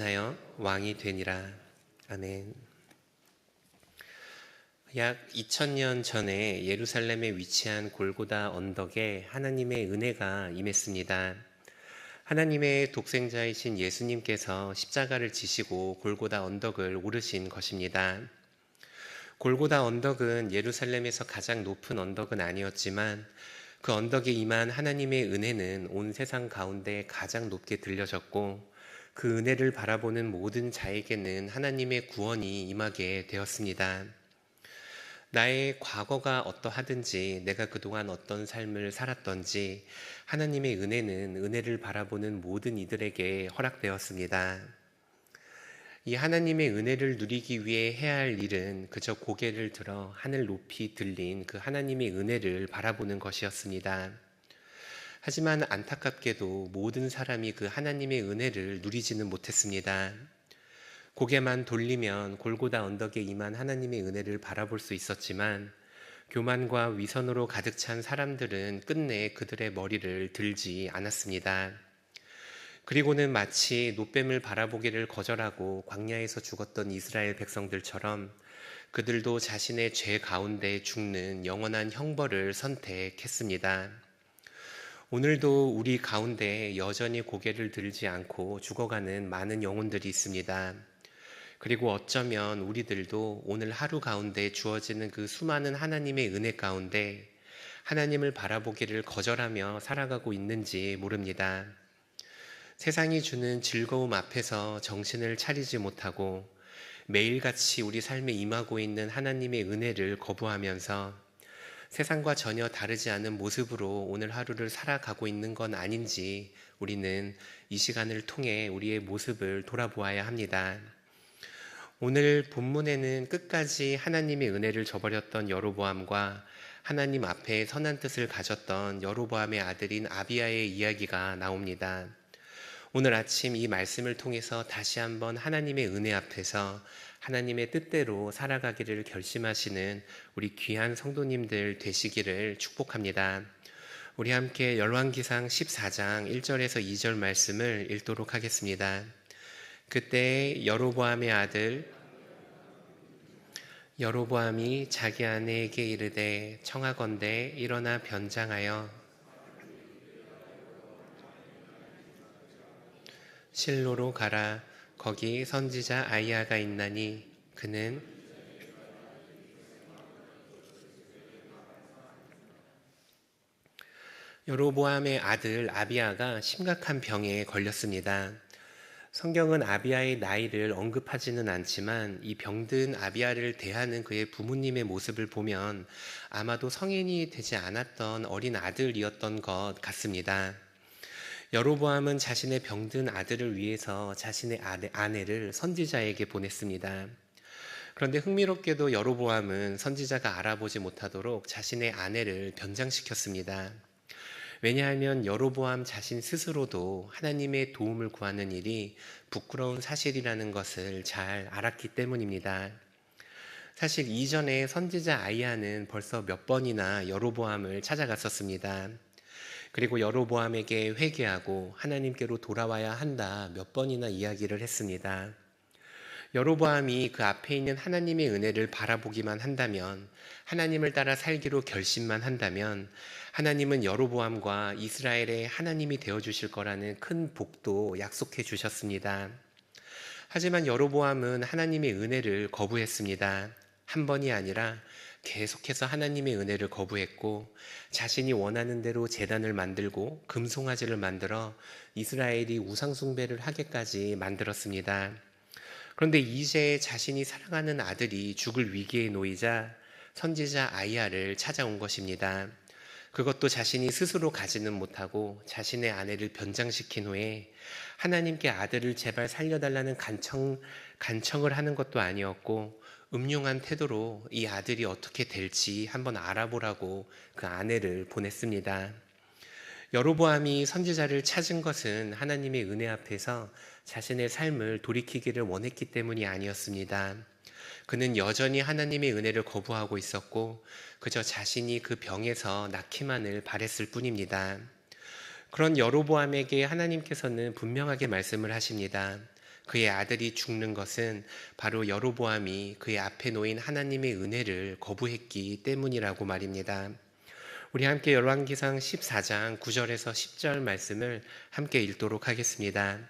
하여 왕이 되니라. 아멘. 약 2000년 전에 예루살렘에 위치한 골고다 언덕에 하나님의 은혜가 임했습니다. 하나님의 독생자이신 예수님께서 십자가를 지시고 골고다 언덕을 오르신 것입니다. 골고다 언덕은 예루살렘에서 가장 높은 언덕은 아니었지만 그 언덕에 임한 하나님의 은혜는 온 세상 가운데 가장 높게 들려졌고 그 은혜를 바라보는 모든 자에게는 하나님의 구원이 임하게 되었습니다. 나의 과거가 어떠하든지 내가 그동안 어떤 삶을 살았던지 하나님의 은혜는 은혜를 바라보는 모든 이들에게 허락되었습니다. 이 하나님의 은혜를 누리기 위해 해야 할 일은 그저 고개를 들어 하늘 높이 들린 그 하나님의 은혜를 바라보는 것이었습니다. 하지만 안타깝게도 모든 사람이 그 하나님의 은혜를 누리지는 못했습니다. 고개만 돌리면 골고다 언덕에 임한 하나님의 은혜를 바라볼 수 있었지만 교만과 위선으로 가득 찬 사람들은 끝내 그들의 머리를 들지 않았습니다. 그리고는 마치 노뱀을 바라보기를 거절하고 광야에서 죽었던 이스라엘 백성들처럼 그들도 자신의 죄 가운데 죽는 영원한 형벌을 선택했습니다. 오늘도 우리 가운데 여전히 고개를 들지 않고 죽어가는 많은 영혼들이 있습니다. 그리고 어쩌면 우리들도 오늘 하루 가운데 주어지는 그 수많은 하나님의 은혜 가운데 하나님을 바라보기를 거절하며 살아가고 있는지 모릅니다. 세상이 주는 즐거움 앞에서 정신을 차리지 못하고 매일같이 우리 삶에 임하고 있는 하나님의 은혜를 거부하면서 세상과 전혀 다르지 않은 모습으로 오늘 하루를 살아가고 있는 건 아닌지 우리는 이 시간을 통해 우리의 모습을 돌아보아야 합니다. 오늘 본문에는 끝까지 하나님의 은혜를 저버렸던 여로보암과 하나님 앞에 선한 뜻을 가졌던 여로보암의 아들인 아비아의 이야기가 나옵니다. 오늘 아침 이 말씀을 통해서 다시 한번 하나님의 은혜 앞에서 하나님의 뜻대로 살아가기를 결심하시는 우리 귀한 성도님들 되시기를 축복합니다. 우리 함께 열왕기상 14장 1절에서 2절 말씀을 읽도록 하겠습니다. 그때 여로보암의 아들 여로보암이 자기 아내에게 이르되 청하건대 일어나 변장하여 실로로 가라 거기 선지자 아이야가 있나니 그는 여로보암의 아들 아비아가 심각한 병에 걸렸습니다. 성경은 아비아의 나이를 언급하지는 않지만 이 병든 아비아를 대하는 그의 부모님의 모습을 보면 아마도 성인이 되지 않았던 어린 아들이었던 것 같습니다. 여로보암은 자신의 병든 아들을 위해서 자신의 아내 를 선지자에게 보냈습니다. 그런데 흥미롭게도 여로보암은 선지자가 알아보지 못하도록 자신의 아내를 변장시켰습니다. 왜냐하면 여로보암 자신 스스로도 하나님의 도움을 구하는 일이 부끄러운 사실이라는 것을 잘 알았기 때문입니다. 사실 이전에 선지자 아이야는 벌써 몇 번이나 여로보암을 찾아갔었습니다. 그리고 여로보암에게 회개하고 하나님께로 돌아와야 한다 몇 번이나 이야기를 했습니다. 여로보암이 그 앞에 있는 하나님의 은혜를 바라보기만 한다면 하나님을 따라 살기로 결심만 한다면 하나님은 여로보암과 이스라엘의 하나님이 되어 주실 거라는 큰 복도 약속해 주셨습니다. 하지만 여로보암은 하나님의 은혜를 거부했습니다. 한 번이 아니라 계속해서 하나님의 은혜를 거부했고 자신이 원하는 대로 재단을 만들고 금송아지를 만들어 이스라엘이 우상숭배를 하게까지 만들었습니다. 그런데 이제 자신이 사랑하는 아들이 죽을 위기에 놓이자 선지자 아이야를 찾아온 것입니다. 그것도 자신이 스스로 가지는 못하고 자신의 아내를 변장시킨 후에 하나님께 아들을 제발 살려달라는 간청, 간청을 하는 것도 아니었고 음흉한 태도로 이 아들이 어떻게 될지 한번 알아보라고 그 아내를 보냈습니다. 여로보암이 선지자를 찾은 것은 하나님의 은혜 앞에서 자신의 삶을 돌이키기를 원했기 때문이 아니었습니다. 그는 여전히 하나님의 은혜를 거부하고 있었고 그저 자신이 그 병에서 낫기만을 바랬을 뿐입니다. 그런 여로보암에게 하나님께서는 분명하게 말씀을 하십니다. 그의 아들이 죽는 것은 바로 여로보암이 그의 앞에 놓인 하나님의 은혜를 거부했기 때문이라고 말입니다. 우리 함께 열왕기상 14장 9절에서 10절 말씀을 함께 읽도록 하겠습니다.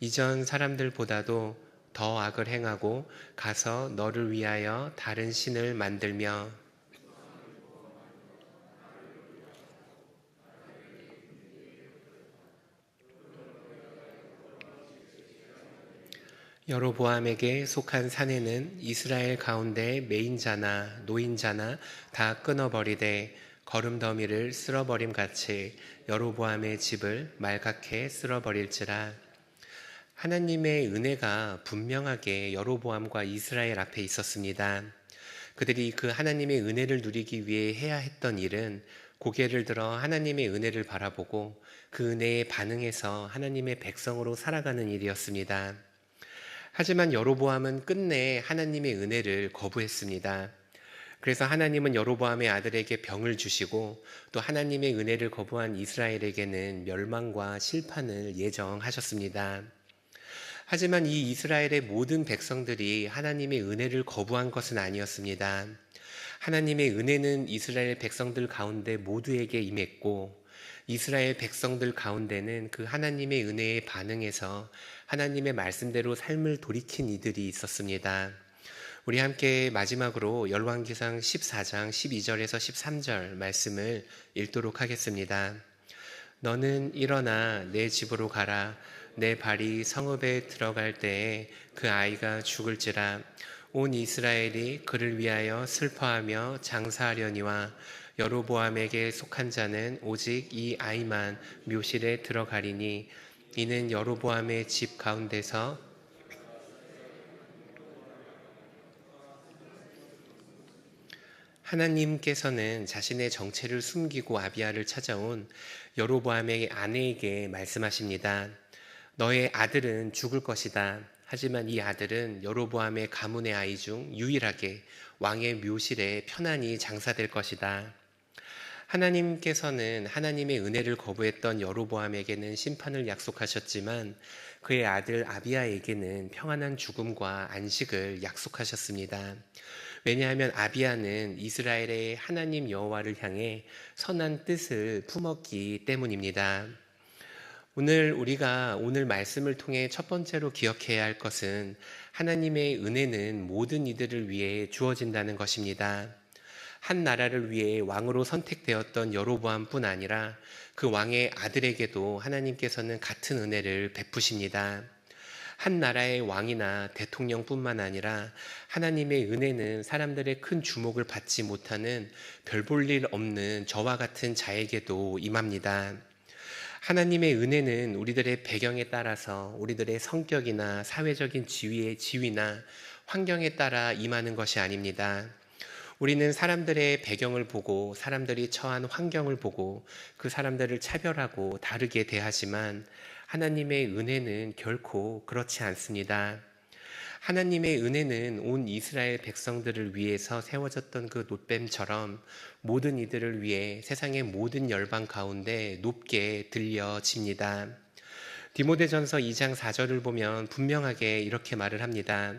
이전 사람들보다도 더 악을 행하고 가서 너를 위하여 다른 신을 만들며 여로보암에게 속한 사내는 이스라엘 가운데 메인자나 노인자나 다 끊어버리되 거름더미를 쓸어버림 같이 여로보암의 집을 말갛게 쓸어버릴지라 하나님의 은혜가 분명하게 여로보암과 이스라엘 앞에 있었습니다. 그들이 그 하나님의 은혜를 누리기 위해 해야 했던 일은 고개를 들어 하나님의 은혜를 바라보고 그 은혜에 반응해서 하나님의 백성으로 살아가는 일이었습니다. 하지만 여로보암은 끝내 하나님의 은혜를 거부했습니다. 그래서 하나님은 여로보암의 아들에게 병을 주시고 또 하나님의 은혜를 거부한 이스라엘에게는 멸망과 실판을 예정하셨습니다. 하지만 이 이스라엘의 모든 백성들이 하나님의 은혜를 거부한 것은 아니었습니다. 하나님의 은혜는 이스라엘 백성들 가운데 모두에게 임했고 이스라엘 백성들 가운데는 그 하나님의 은혜에 반응해서 하나님의 말씀대로 삶을 돌이킨 이들이 있었습니다. 우리 함께 마지막으로 열왕기상 14장 12절에서 13절 말씀을 읽도록 하겠습니다. 너는 일어나 내 집으로 가라. 내 발이 성읍에 들어갈 때에 그 아이가 죽을지라. 온 이스라엘이 그를 위하여 슬퍼하며 장사하려니와 여로보암에게 속한 자는 오직 이 아이만 묘실에 들어가리니 이는 여로보암의 집 가운데서 하나님께서는 자신의 정체를 숨기고 아비아를 찾아온 여로보암의 아내에게 말씀하십니다. 너의 아들은 죽을 것이다. 하지만 이 아들은 여로보암의 가문의 아이 중 유일하게 왕의 묘실에 편안히 장사될 것이다. 하나님께서는 하나님의 은혜를 거부했던 여로보암에게는 심판을 약속하셨지만 그의 아들 아비아에게는 평안한 죽음과 안식을 약속하셨습니다. 왜냐하면 아비아는 이스라엘의 하나님 여호와를 향해 선한 뜻을 품었기 때문입니다. 오늘 우리가 오늘 말씀을 통해 첫 번째로 기억해야 할 것은 하나님의 은혜는 모든 이들을 위해 주어진다는 것입니다. 한 나라를 위해 왕으로 선택되었던 여로보암뿐 아니라 그 왕의 아들에게도 하나님께서는 같은 은혜를 베푸십니다. 한 나라의 왕이나 대통령뿐만 아니라 하나님의 은혜는 사람들의 큰 주목을 받지 못하는 별 볼 일 없는 저와 같은 자에게도 임합니다. 하나님의 은혜는 우리들의 배경에 따라서 우리들의 성격이나 사회적인 지위의 지위나 환경에 따라 임하는 것이 아닙니다. 우리는 사람들의 배경을 보고 사람들이 처한 환경을 보고 그 사람들을 차별하고 다르게 대하지만 하나님의 은혜는 결코 그렇지 않습니다. 하나님의 은혜는 온 이스라엘 백성들을 위해서 세워졌던 그 놋뱀처럼 모든 이들을 위해 세상의 모든 열방 가운데 높게 들려집니다. 디모데전서 2장 4절을 보면 분명하게 이렇게 말을 합니다.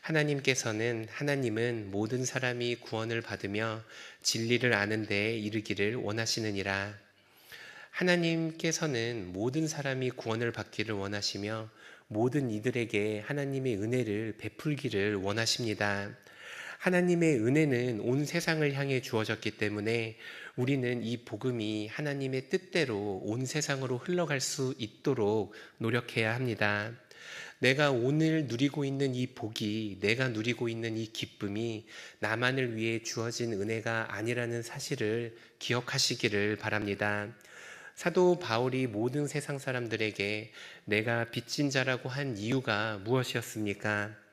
하나님께서는 하나님은 모든 사람이 구원을 받으며 진리를 아는 데에 이르기를 원하시느니라. 하나님께서는 모든 사람이 구원을 받기를 원하시며 모든 이들에게 하나님의 은혜를 베풀기를 원하십니다. 하나님의 은혜는 온 세상을 향해 주어졌기 때문에 우리는 이 복음이 하나님의 뜻대로 온 세상으로 흘러갈 수 있도록 노력해야 합니다. 내가 오늘 누리고 있는 이 복이, 내가 누리고 있는 이 기쁨이 나만을 위해 주어진 은혜가 아니라는 사실을 기억하시기를 바랍니다. 사도 바울이 모든 세상 사람들에게 내가 빚진 자라고 한 이유가 무엇이었습니까?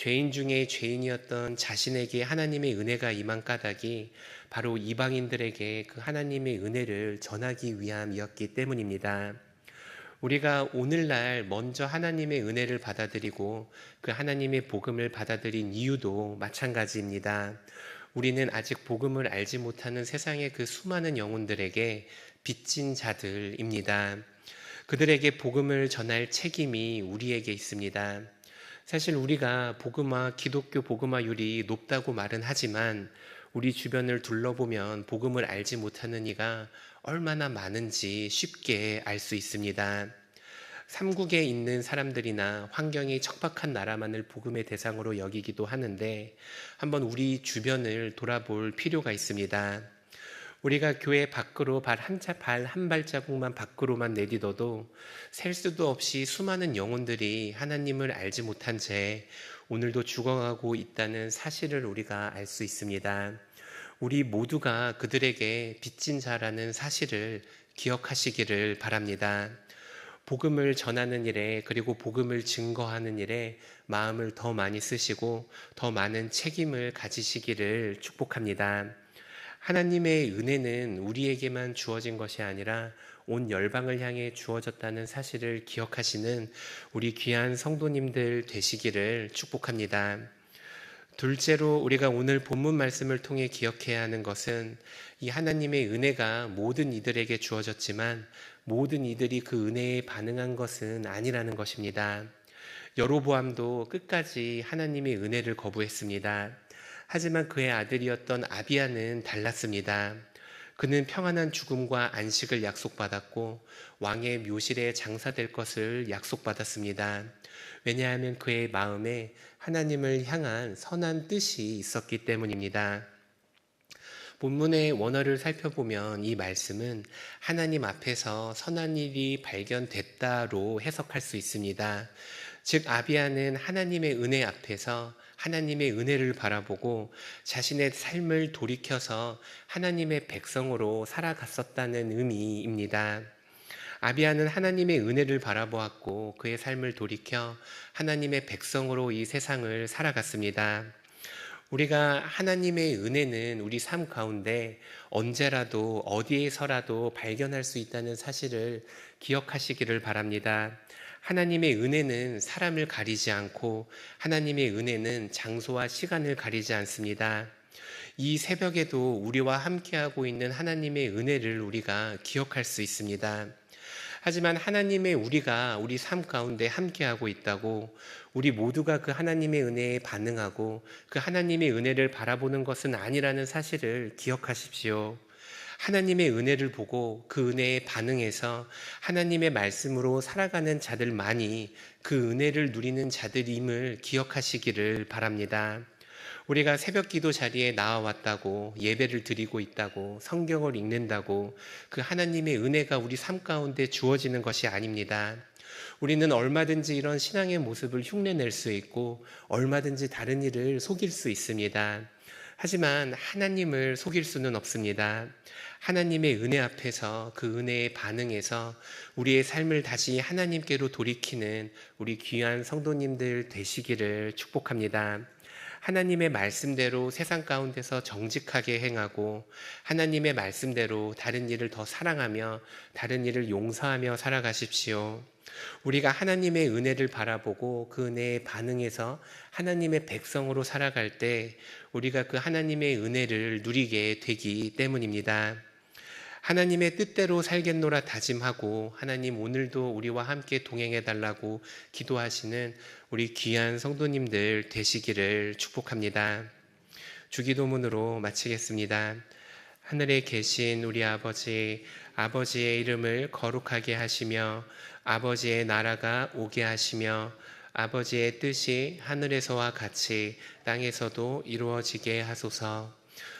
죄인 중에 죄인이었던 자신에게 하나님의 은혜가 임한 까닭이 바로 이방인들에게 그 하나님의 은혜를 전하기 위함이었기 때문입니다. 우리가 오늘날 먼저 하나님의 은혜를 받아들이고 그 하나님의 복음을 받아들인 이유도 마찬가지입니다. 우리는 아직 복음을 알지 못하는 세상의 그 수많은 영혼들에게 빚진 자들입니다. 그들에게 복음을 전할 책임이 우리에게 있습니다. 사실 우리가 복음화, 기독교 복음화율이 높다고 말은 하지만 우리 주변을 둘러보면 복음을 알지 못하는 이가 얼마나 많은지 쉽게 알 수 있습니다. 삼국에 있는 사람들이나 환경이 척박한 나라만을 복음의 대상으로 여기기도 하는데 한번 우리 주변을 돌아볼 필요가 있습니다. 우리가 교회 밖으로 발한발한 발자국만 밖으로만 내딛어도 셀 수도 없이 수많은 영혼들이 하나님을 알지 못한 채 오늘도 죽어가고 있다는 사실을 우리가 알 수 있습니다. 우리 모두가 그들에게 빚진 자라는 사실을 기억하시기를 바랍니다. 복음을 전하는 일에 그리고 복음을 증거하는 일에 마음을 더 많이 쓰시고 더 많은 책임을 가지시기를 축복합니다. 하나님의 은혜는 우리에게만 주어진 것이 아니라 온 열방을 향해 주어졌다는 사실을 기억하시는 우리 귀한 성도님들 되시기를 축복합니다. 둘째로 우리가 오늘 본문 말씀을 통해 기억해야 하는 것은 이 하나님의 은혜가 모든 이들에게 주어졌지만 모든 이들이 그 은혜에 반응한 것은 아니라는 것입니다. 여로보암도 끝까지 하나님의 은혜를 거부했습니다. 하지만 그의 아들이었던 아비아는 달랐습니다. 그는 평안한 죽음과 안식을 약속받았고 왕의 묘실에 장사될 것을 약속받았습니다. 왜냐하면 그의 마음에 하나님을 향한 선한 뜻이 있었기 때문입니다. 본문의 원어를 살펴보면 이 말씀은 하나님 앞에서 선한 일이 발견됐다로 해석할 수 있습니다. 즉, 아비아는 하나님의 은혜 앞에서 하나님의 은혜를 바라보고 자신의 삶을 돌이켜서 하나님의 백성으로 살아갔었다는 의미입니다. 아비아는 하나님의 은혜를 바라보았고 그의 삶을 돌이켜 하나님의 백성으로 이 세상을 살아갔습니다. 우리가 하나님의 은혜는 우리 삶 가운데 언제라도 어디에서라도 발견할 수 있다는 사실을 기억하시기를 바랍니다. 하나님의 은혜는 사람을 가리지 않고 하나님의 은혜는 장소와 시간을 가리지 않습니다. 이 새벽에도 우리와 함께하고 있는 하나님의 은혜를 우리가 기억할 수 있습니다. 하지만 하나님의 우리가 우리 삶 가운데 함께하고 있다고 우리 모두가 그 하나님의 은혜에 반응하고 그 하나님의 은혜를 바라보는 것은 아니라는 사실을 기억하십시오. 하나님의 은혜를 보고 그 은혜에 반응해서 하나님의 말씀으로 살아가는 자들만이 그 은혜를 누리는 자들임을 기억하시기를 바랍니다. 우리가 새벽 기도 자리에 나와왔다고 예배를 드리고 있다고 성경을 읽는다고 그 하나님의 은혜가 우리 삶 가운데 주어지는 것이 아닙니다. 우리는 얼마든지 이런 신앙의 모습을 흉내낼 수 있고 얼마든지 다른 일을 속일 수 있습니다. 하지만 하나님을 속일 수는 없습니다. 하나님의 은혜 앞에서 그 은혜에 반응해서 우리의 삶을 다시 하나님께로 돌이키는 우리 귀한 성도님들 되시기를 축복합니다. 하나님의 말씀대로 세상 가운데서 정직하게 행하고 하나님의 말씀대로 다른 일을 더 사랑하며 다른 일을 용서하며 살아가십시오. 우리가 하나님의 은혜를 바라보고 그 은혜에 반응해서 하나님의 백성으로 살아갈 때 우리가 그 하나님의 은혜를 누리게 되기 때문입니다. 하나님의 뜻대로 살겠노라 다짐하고 하나님 오늘도 우리와 함께 동행해 달라고 기도하시는 우리 귀한 성도님들 되시기를 축복합니다. 주기도문으로 마치겠습니다. 하늘에 계신 우리 아버지, 아버지의 이름을 거룩하게 하시며 아버지의 나라가 오게 하시며 아버지의 뜻이 하늘에서와 같이 땅에서도 이루어지게 하소서.